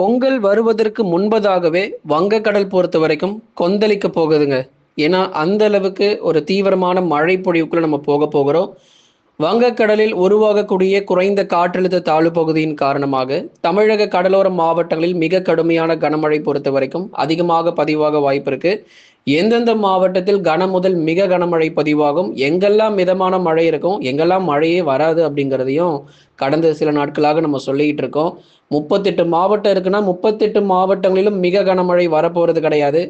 பொங்கல் வருவதற்கு முன்பதாகவே வங்கக்கடல் பொறுத்த வரைக்கும் கொந்தளிக்க போகுதுங்க. ஏன்னா அந்த அளவுக்கு ஒரு தீவிரமான மழை பொழிவுக்குள்ள நம்ம போக போகிறோம். வங்கக்கடலில் உருவாகக்கூடிய குறைந்த காற்றழுத்த தாழ்வு பகுதியின் காரணமாக தமிழக கடலோர மாவட்டங்களில் மிக கடுமையான கனமழை பொறுத்த வரைக்கும் அதிகமாக பதிவாக வாய்ப்பு இருக்கு. எந்தெந்த மாவட்டத்தில் கன முதல் மிக கனமழை பதிவாகும் எங்கெல்லாம் மிதமான மழை இருக்கும் எங்கெல்லாம் மழையே வராது அப்படிங்கிறதையும் கடந்த சில நாட்களாக நம்ம சொல்லிக்கிட்டு இருக்கோம். முப்பத்தெட்டு மாவட்டம் இருக்குன்னா முப்பத்தெட்டு மாவட்டங்களிலும் மிக கனமழை வரப்போறது கிடையாது.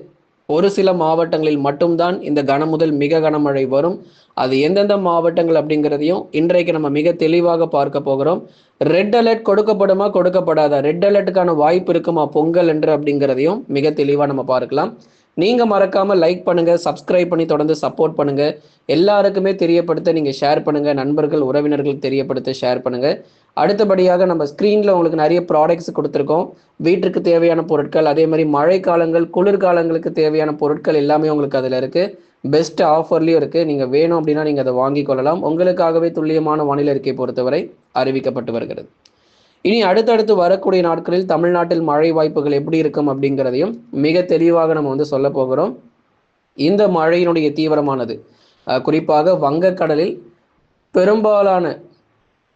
ஒரு சில மாவட்டங்களில் மட்டும்தான் இந்த கனமுதல் மிக கனமழை வரும். அது எந்தெந்த மாவட்டங்கள் அப்படிங்கிறதையும் இன்றைக்கு நம்ம மிக தெளிவாக பார்க்க போகிறோம். ரெட் அலர்ட் கொடுக்கப்படுமா கொடுக்கப்படாதா? ரெட் அலர்ட்டுக்கான வாய்ப்பு இருக்குமா பொங்கல் என்று அப்படிங்கிறதையும் மிக தெளிவாக நம்ம பார்க்கலாம். நீங்க மறக்காம லைக் பண்ணுங்க சப்ஸ்கிரைப் பண்ணி தொடர்ந்து சப்போர்ட் பண்ணுங்க. எல்லாருக்குமே தெரியப்படுத்த நீங்க ஷேர் பண்ணுங்க நண்பர்கள் உறவினர்கள் தெரியப்படுத்த ஷேர் பண்ணுங்க. அடுத்தபடியாக நம்ம ஸ்க்ரீனில் உங்களுக்கு நிறைய ப்ராடக்ட்ஸ் கொடுத்துருக்கோம். வீட்டுக்கு தேவையான பொருட்கள் அதே மாதிரி மழை காலங்கள் குளிர்காலங்களுக்கு தேவையான பொருட்கள் எல்லாமே உங்களுக்கு அதில் இருக்குது பெஸ்ட் ஆஃபர்லேயும் இருக்குது நீங்கள் வேணும் அப்படின்னா நீங்கள் அதை வாங்கி கொள்ளலாம். உங்களுக்காகவே துல்லியமான வானிலை அறிக்கை பொறுத்தவரை அறிவிக்கப்பட்டு வருகிறது. இனி அடுத்தடுத்து வரக்கூடிய நாட்களில் தமிழ்நாட்டில் மழை வாய்ப்புகள் எப்படி இருக்கும் அப்படிங்கிறதையும் மிக தெளிவாக நம்ம வந்து சொல்ல போகிறோம். இந்த மழையினுடைய தீவிரமானது குறிப்பாக வங்கக்கடலில் பெரும்பாலான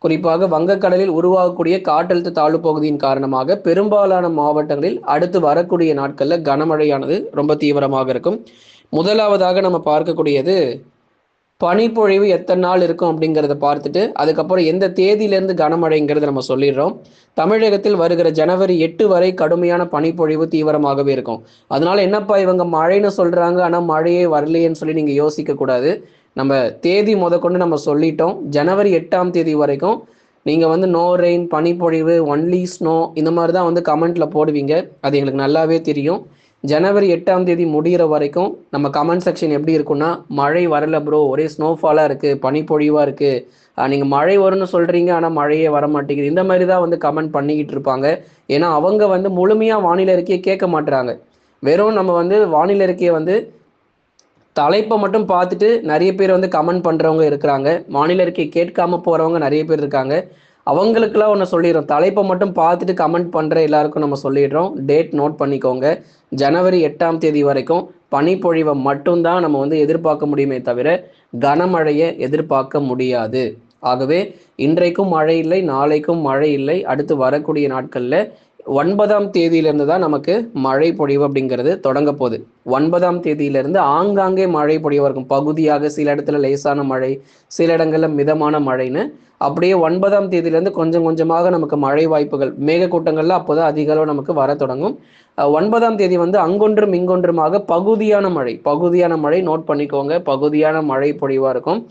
குறிப்பாக வங்கக்கடலில் உருவாகக்கூடிய காற்றழுத்த தாழ்வு பகுதியின் காரணமாக பெரும்பாலான மாவட்டங்களில் அடுத்து வரக்கூடிய நாட்களில் கனமழையானது ரொம்ப தீவிரமாக இருக்கும். முதலாவதாக நம்ம பார்க்கக்கூடியது பனிப்பொழிவு எத்தனை நாள் இருக்கும் அப்படிங்கிறத பார்த்துட்டு அதுக்கப்புறம் எந்த தேதியிலேருந்து கனமழைங்கிறத நம்ம சொல்லிடுறோம். தமிழகத்தில் வருகிற ஜனவரி எட்டு வரை கடுமையான பனிப்பொழிவு தீவிரமாகவே இருக்கும். அதனால என்னப்பா இவங்க மழைன்னு சொல்றாங்க ஆனால் மழையே வரலையேன்னு சொல்லி நீங்கள் யோசிக்க கூடாது. நம்ம தேதி முதற்கொண்டு கொண்டு நம்ம சொல்லிட்டோம். ஜனவரி எட்டாம் தேதி வரைக்கும் நீங்கள் வந்து நோ ரெயின் பனிப்பொழிவு ஒன்லி ஸ்னோ இந்த மாதிரி தான் வந்து கமெண்ட்டில் போடுவீங்க. அது எங்களுக்கு நல்லாவே தெரியும். ஜனவரி எட்டாம் தேதி முடிகிற வரைக்கும் நம்ம கமெண்ட் செக்ஷன் எப்படி இருக்குன்னா மழை வரல ப்ரோ ஒரே ஸ்னோஃபாலாக இருக்குது பனிப்பொழிவாக இருக்குது நீங்கள் மழை வரும்னு சொல்கிறீங்க ஆனால் மழையே வர மாட்டேங்குது. இந்த மாதிரி தான் வந்து கமெண்ட் பண்ணிக்கிட்டு இருப்பாங்க. ஏன்னா அவங்க வந்து முழுமையாக வானிலை அறிக்கையை கேட்க மாட்டுறாங்க வெறும் நம்ம வந்து வானிலை அறிக்கையை வந்து தலைப்பை மட்டும் பார்த்துட்டு நிறைய பேர் வந்து கமெண்ட் பண்ணுறவங்க இருக்கிறாங்க. மாநில அறிக்கை கேட்காம போகிறவங்க நிறைய பேர் இருக்காங்க. அவங்களுக்குலாம் ஒன்று சொல்லிடுறோம். தலைப்பை மட்டும் பார்த்துட்டு கமெண்ட் பண்ணுற எல்லாருக்கும் நம்ம சொல்லிடுறோம். டேட் நோட் பண்ணிக்கோங்க. ஜனவரி எட்டாம் தேதி வரைக்கும் பனிப்பொழிவை மட்டும்தான் நம்ம வந்து எதிர்பார்க்க முடியுமே தவிர கனமழையை எதிர்பார்க்க முடியாது. ஆகவே இன்றைக்கும் மழை இல்லை நாளைக்கும் மழை இல்லை. அடுத்து வரக்கூடிய நாட்களில் ஒன்பதாம் தேதியிலிருந்து தான் நமக்கு மழை பொழிவு அப்படிங்கிறது தொடங்க போகுது. ஒன்பதாம் தேதியிலிருந்து ஆங்காங்கே மழை பொழிவு இருக்கும். பகுதியாக சில இடத்துல லேசான மழை சில இடங்கள்ல மிதமான மழைன்னு. அப்படியே ஒன்பதாம் தேதியிலேருந்து கொஞ்சம் கொஞ்சமாக நமக்கு மழை வாய்ப்புகள் மேகக்கூட்டங்கள்ல அப்போதான் அதிக அளவு நமக்கு வர தொடங்கும். ஒன்பதாம் தேதி வந்து அங்கொன்றும் இங்கொன்றுமாக பகுதியான மழை பகுதியான மழை நோட் பண்ணிக்கோங்க. பகுதியான மழை பொழிவா இருக்கும்.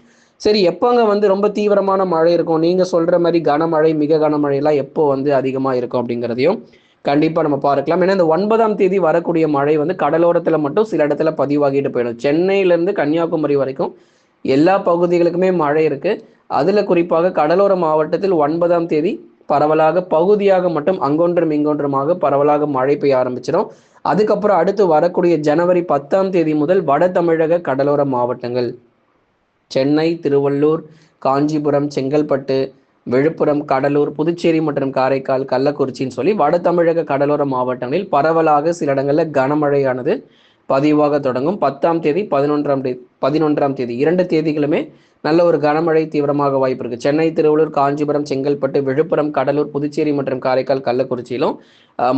சரி எப்போங்க வந்து ரொம்ப தீவிரமான மழை இருக்கும்? நீங்க சொல்ற மாதிரி கனமழை மிக கனமழை எல்லாம் எப்போ வந்து அதிகமா இருக்கும் அப்படிங்கிறதையும் கண்டிப்பா நம்ம பார்க்கலாம். ஏன்னா இந்த ஒன்பதாம் தேதி வரக்கூடிய மழை வந்து கடலோரத்துல மட்டும் சில இடத்துல பதிவாகிட்டு போயிடும். சென்னையிலேருந்து கன்னியாகுமரி வரைக்கும் எல்லா பகுதிகளுக்குமே மழை இருக்கு. அதுல குறிப்பாக கடலோர மாவட்டத்தில் ஒன்பதாம் தேதி பரவலாக பகுதியாக மட்டும் அங்கொன்றும் இங்கொன்றுமாக பரவலாக மழை பெய்ய ஆரம்பிச்சிடும். அதுக்கப்புறம் அடுத்து வரக்கூடிய ஜனவரி பத்தாம் தேதி முதல் வட தமிழக கடலோர மாவட்டங்கள். சென்னை திருவள்ளூர் காஞ்சிபுரம் செங்கல்பட்டு விழுப்புரம் கடலூர் புதுச்சேரி மற்றும் காரைக்கால் கள்ளக்குறிச்சின்னு சொல்லி வட தமிழக கடலோர மாவட்டங்களில் பரவலாக சில இடங்களில் கனமழையானது பதிவாக தொடங்கும். பத்தாம் தேதி பதினொன்றாம் தேதி பதினொன்றாம் தேதி இரண்டு தேதிகளுமே நல்ல ஒரு கனமழை தீவிரமாக வாய்ப்பு இருக்கு. சென்னை திருவள்ளூர் காஞ்சிபுரம் செங்கல்பட்டு விழுப்புரம் கடலூர் புதுச்சேரி மற்றும் காரைக்கால் கள்ளக்குறிச்சியிலும்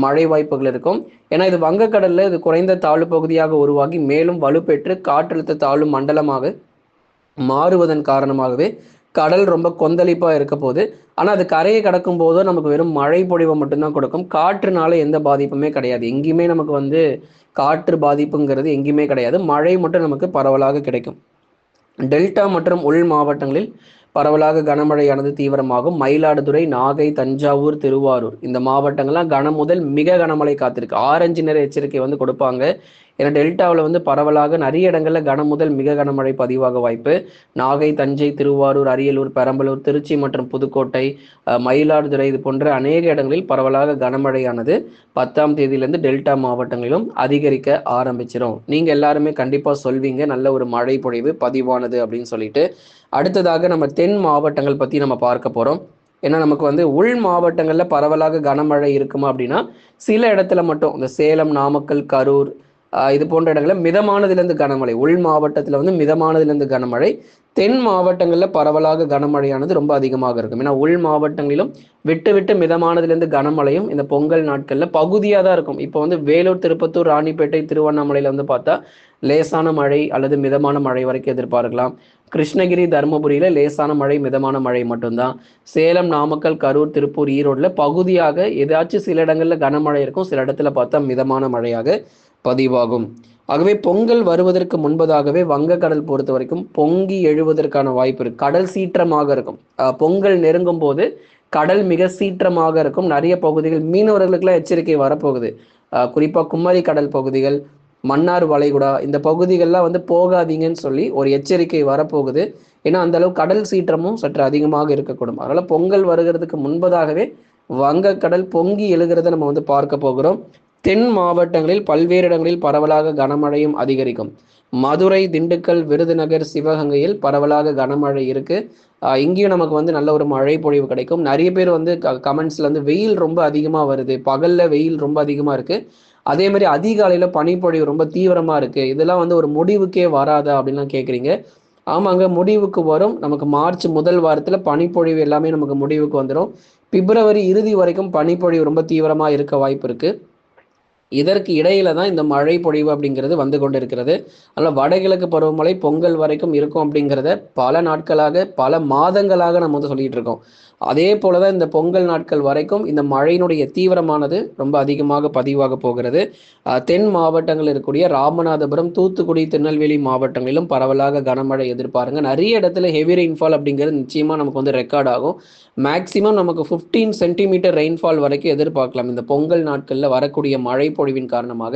மழை வாய்ப்புகள் இருக்கும். ஏன்னா இது வங்கக்கடல்ல இது குறைந்த தாழ்வு பகுதியாக உருவாகி மேலும் வலுப்பெற்று காற்றழுத்த தாழ்வு மண்டலமாக மாறுவதன் காரணமாகவே கடல் ரொம்ப கொந்தளிப்பா இருக்க போது ஆனா அது கரையை கடக்கும் போதோ நமக்கு வெறும் மழை பொழிவை மட்டும்தான் கொடுக்கும். காற்றுனால எந்த பாதிப்புமே கிடையாது. எங்கேயுமே நமக்கு வந்து காற்று பாதிப்புங்கிறது எங்கேயுமே கிடையாது. மழை மட்டும் நமக்கு பரவலாக கிடைக்கும். டெல்டா மற்றும் உள் மாவட்டங்களில் பரவலாக கனமழையானது தீவிரமாகும். மயிலாடுதுறை நாகை தஞ்சாவூர் திருவாரூர் இந்த மாவட்டங்கள்லாம் கன முதல் மிக கனமழை காத்திருக்கு. ஆரஞ்சு நிற எச்சரிக்கை வந்து கொடுப்பாங்க. ஏன்னா டெல்டாவில் வந்து பரவலாக நிறைய இடங்களில் கன முதல் மிக கனமழை பதிவாக வாய்ப்பு. நாகை தஞ்சை திருவாரூர் அரியலூர் பெரம்பலூர் திருச்சி மற்றும் புதுக்கோட்டை மயிலாடுதுறை இது போன்ற அநேக இடங்களில் பரவலாக கனமழையானது. பத்தாம் தேதியிலிருந்து டெல்டா மாவட்டங்களிலும் அதிகரிக்க ஆரம்பிச்சிடும் நீங்கள் எல்லாருமே கண்டிப்பாக சொல்வீங்க நல்ல ஒரு மழை பொழிவு பதிவானது அப்படின்னு சொல்லிட்டு. அடுத்ததாக நம்ம தென் மாவட்டங்கள் பற்றி நம்ம பார்க்க போகிறோம் ஏன்னா நமக்கு வந்து உள் மாவட்டங்களில் பரவலாக கனமழை இருக்குமா அப்படின்னா சில இடத்துல மட்டும் இந்த சேலம் நாமக்கல் கரூர் இது போன்ற இடங்களில் மிதமானதுலேருந்து கனமழை. உள் மாவட்டத்தில் வந்து மிதமானதுலேருந்து கனமழை. தென் மாவட்டங்களில் பரவலாக கனமழையானது ரொம்ப அதிகமாக இருக்கும். ஏன்னா உள் மாவட்டங்களிலும் விட்டு விட்டு மிதமானதுலேருந்து கனமழையும் இந்த பொங்கல் நாட்களில் பகுதியாக தான் இருக்கும். இப்போ வந்து வேலூர் திருப்பத்தூர் ராணிப்பேட்டை திருவண்ணாமலையில் வந்து பார்த்தா லேசான மழை அல்லது மிதமான மழை வரைக்கும் எதிர்பார்க்கலாம். கிருஷ்ணகிரி தருமபுரியில் லேசான மழை மிதமான மழை மட்டும்தான். சேலம் நாமக்கல் கரூர் திருப்பூர் ஈரோடில் பகுதியாக ஏதாச்சும் சில இடங்களில் கனமழை இருக்கும். சில இடத்துல பார்த்தா மிதமான மழையாக பதிவாகும். ஆகவே பொங்கல் வருவதற்கு முன்பதாகவே வங்கக்கடல் பொறுத்த வரைக்கும் பொங்கி எழுவதற்கான வாய்ப்பு இருக்கு. கடல் சீற்றமாக இருக்கும். பொங்கல் நெருங்கும் போது கடல் மிக சீற்றமாக இருக்கும். நிறைய பகுதிகள் மீனவர்களுக்கெல்லாம் எச்சரிக்கை வரப்போகுது. குறிப்பாக குமரி கடல் பகுதிகள் மன்னார் வளைகுடா இந்த பகுதிகள்லாம் வந்து போகாதீங்கன்னு சொல்லி ஒரு எச்சரிக்கை வரப்போகுது. ஏன்னா அந்த அளவு கடல் சீற்றமும் சற்று அதிகமாக இருக்கக்கூடும். அதனால பொங்கல் வருகிறதுக்கு முன்பதாகவே வங்கக்கடல் பொங்கி எழுகிறத நம்ம வந்து பார்க்க போகிறோம். தென் மாவட்டங்களில் பல்வேறு இடங்களில் பரவலாக கனமழையும் அதிகரிக்கும். மதுரை திண்டுக்கல் விருதுநகர் சிவகங்கையில் பரவலாக கனமழை இருக்கு. இங்கேயும் நமக்கு வந்து நல்ல ஒரு மழை பொழிவு கிடைக்கும். நிறைய பேர் வந்து கமெண்ட்ஸ்ல வந்து வெயில் ரொம்ப அதிகமா வருது. பகல்ல வெயில் ரொம்ப அதிகமா இருக்கு. அதே மாதிரி அதிகாலையில பனிப்பொழிவு ரொம்ப தீவிரமா இருக்கு. இதெல்லாம் வந்து ஒரு முடிவுக்கே வராதா அப்படின்லாம் கேட்குறீங்க ஆமாங்க முடிவுக்கு வரும். நமக்கு மார்ச் முதல் வாரத்துல பனிப்பொழிவு எல்லாமே நமக்கு முடிவுக்கு வந்துடும் பிப்ரவரி இறுதி வரைக்கும் பனிப்பொழிவு ரொம்ப தீவிரமா இருக்க வாய்ப்பு இருக்கு. இதற்கு இடையில தான் இந்த மழை பொழிவு அப்படிங்கிறது வந்து கொண்டிருக்கிறது. அதனால் வடகிழக்கு பருவமழை பொங்கல் வரைக்கும் இருக்கும் அப்படிங்கிறத பல நாட்களாக பல மாதங்களாக நம்ம வந்து சொல்லிட்டு இருக்கோம். அதே போலதான் இந்த பொங்கல் நாட்கள் வரைக்கும் இந்த மழையினுடைய தீவிரமானது ரொம்ப அதிகமாக பதிவாக போகிறது. தென் மாவட்டங்கள் இருக்கக்கூடிய ராமநாதபுரம் தூத்துக்குடி திருநெல்வேலி மாவட்டங்களிலும் பரவலாக கனமழை எதிர்பாருங்க. நிறைய இடத்துல ஹெவி ரெயின்ஃபால் அப்படிங்கிறது நிச்சயமாக நமக்கு வந்து ரெக்கார்ட் ஆகும். மேக்சிமம் நமக்கு ஃபிஃப்டீன் சென்டிமீட்டர் ரெயின்ஃபால் வரைக்கும் எதிர்பார்க்கலாம். இந்த பொங்கல் நாட்களில் வரக்கூடிய மழை பொழிவின் காரணமாக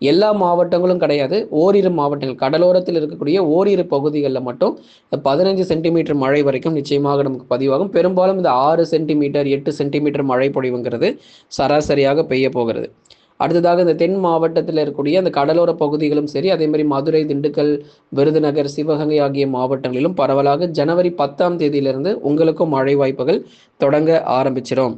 எல்லா மாவட்டங்களும் கிடையாது. ஓரிரு மாவட்டங்கள் கடலோரத்தில் இருக்கக்கூடிய ஓரிரு பகுதிகளில் மட்டும் பதினஞ்சு சென்டிமீட்டர் மழை வரைக்கும் நிச்சயமாக நமக்கு பதிவாகும். பெரும்பாலும் இந்த ஆறு சென்டிமீட்டர் எட்டு சென்டிமீட்டர் மழை பொழிவுங்கிறது சராசரியாக பெய்ய போகிறது. அடுத்ததாக இந்த தென் மாவட்டத்தில் இருக்கக்கூடிய அந்த கடலோர பகுதிகளும் சரி அதே மாதிரி மதுரை திண்டுக்கல் விருதுநகர் சிவகங்கை ஆகிய மாவட்டங்களிலும் பரவலாக ஜனவரி பத்தாம் தேதியிலிருந்து உங்களுக்கும் மழை வாய்ப்புகள் தொடங்க ஆரம்பிச்சிடும்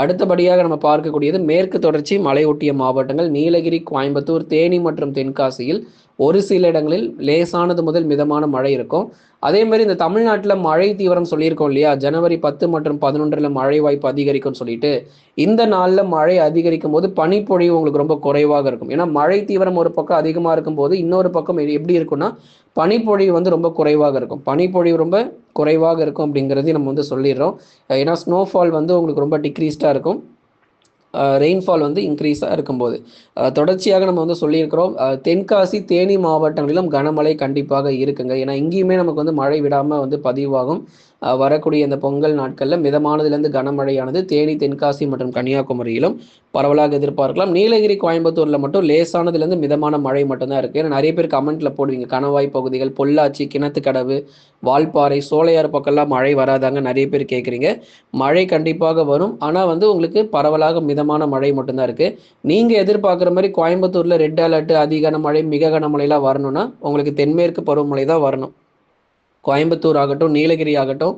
அடுத்தபடியாக நம்ம பார்க்கக்கூடியது மேற்கு தொடர்ச்சி மலையொட்டிய மாவட்டங்கள் நீலகிரி கோயம்புத்தூர் தேனி மற்றும் தென்காசியில் ஒரு சில இடங்களில் லேசானது முதல் மிதமான மழை இருக்கும். அதே மாதிரி இந்த தமிழ்நாட்டில் மழை தீவிரம் சொல்லியிருக்கோம் இல்லையா? ஜனவரி பத்து மற்றும் பதினொன்றில் மழை வாய்ப்பு அதிகரிக்கும் சொல்லிட்டு இந்த நாளில் மழை அதிகரிக்கும் போது பனிப்பொழிவு உங்களுக்கு ரொம்ப குறைவாக இருக்கும். ஏன்னா மழை தீவிரம் ஒரு பக்கம் அதிகமாக இருக்கும் போது இன்னொரு பக்கம் எப்படி இருக்கும்னா பனிப்பொழிவு வந்து ரொம்ப குறைவாக இருக்கும். பனிப்பொழிவு ரொம்ப குறைவாக இருக்கும் அப்படிங்கிறதையும் நம்ம வந்து சொல்லிடுறோம். ஏன்னா ஸ்னோஃபால் வந்து உங்களுக்கு ரொம்ப டிக்ரீஸ்டாக இருக்கும். ரெயின்ஃபால் வந்து இன்க்ரீஸாக இருக்கும்போது. தொடர்ச்சியாக நம்ம வந்து சொல்லியிருக்கிறோம் தென்காசி தேனி மாவட்டங்களிலும் கனமழை கண்டிப்பாக இருக்குங்க. ஏன்னா இங்கேயுமே நமக்கு வந்து மழை விடாமல் வந்து பதிவாகும். வரக்கூடிய இந்த பொங்கல் நாட்களில் மிதமானதுலேருந்து கனமழையானது தேனி தென்காசி மற்றும் கன்னியாகுமரியிலும் பரவலாக எதிர்பார்க்கலாம். நீலகிரி கோயம்புத்தூரில் மட்டும் லேசானதுலேருந்து மிதமான மழை மட்டும்தான் இருக்குது ஏன்னா நிறைய பேர் கமெண்ட்ல போடுவீங்க. கணவாய் பகுதிகள் பொள்ளாச்சி கிணத்துக்கடவு வால்பாறை சோலையார் பக்கம்லாம் மழை வராதாங்க நிறைய பேர் கேட்குறீங்க மழை கண்டிப்பாக வரும். ஆனால் வந்து உங்களுக்கு பரவலாக மிதமான மழை மட்டும்தான் இருக்குது நீங்கள் எதிர்பார்க்குற மாதிரி கோயம்புத்தூரில் ரெட் அலர்ட் அதிக மழை மிக கனமழைலாம் வரணும்னா உங்களுக்கு தென்மேற்கு பருவமழை தான் வரணும். கோயம்புத்தூர் ஆகட்டும் நீலகிரி ஆகட்டும்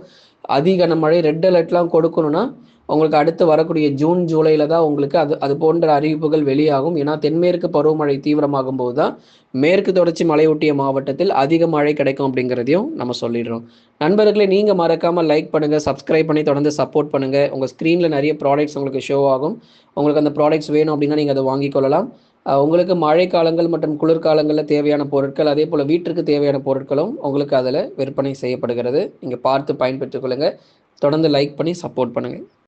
அதிக மழை ரெட் அலர்ட்லாம் கொடுக்கணும்னா உங்களுக்கு அடுத்து வரக்கூடிய ஜூன் ஜூலையில் தான் உங்களுக்கு அது அது போன்ற அறிவிப்புகள் வெளியாகும். ஏன்னா தென்மேற்கு பருவமழை தீவிரமாகும் போது தான் மேற்கு தொடர்ச்சி மலையொட்டிய மாவட்டத்தில் அதிக மழை கிடைக்கும் அப்படிங்கிறதையும் நம்ம சொல்லிடுறோம். நண்பர்களே நீங்கள் மறக்காமல் லைக் பண்ணுங்கள் சப்ஸ்கிரைப் பண்ணி தொடர்ந்து சப்போர்ட் பண்ணுங்கள் உங்கள் ஸ்க்ரீனில் நிறைய ப்ராடக்ட்ஸ் உங்களுக்கு ஷோ ஆகும். உங்களுக்கு அந்த ப்ராடக்ட்ஸ் வேணும் அப்படின்னா நீங்கள் அதை வாங்கி கொள்ளலாம். உங்களுக்கு மழை காலங்கள் மற்றும் குளிர்காலங்களில் தேவையான பொருட்கள் அதே போல் வீட்டிற்கு தேவையான பொருட்களும் உங்களுக்கு அதில் விற்பனை செய்யப்படுகிறது. நீங்கள் பார்த்து பயன்பெற்றுக் கொள்ளுங்கள் தொடர்ந்து லைக் பண்ணி சப்போர்ட் பண்ணுங்கள்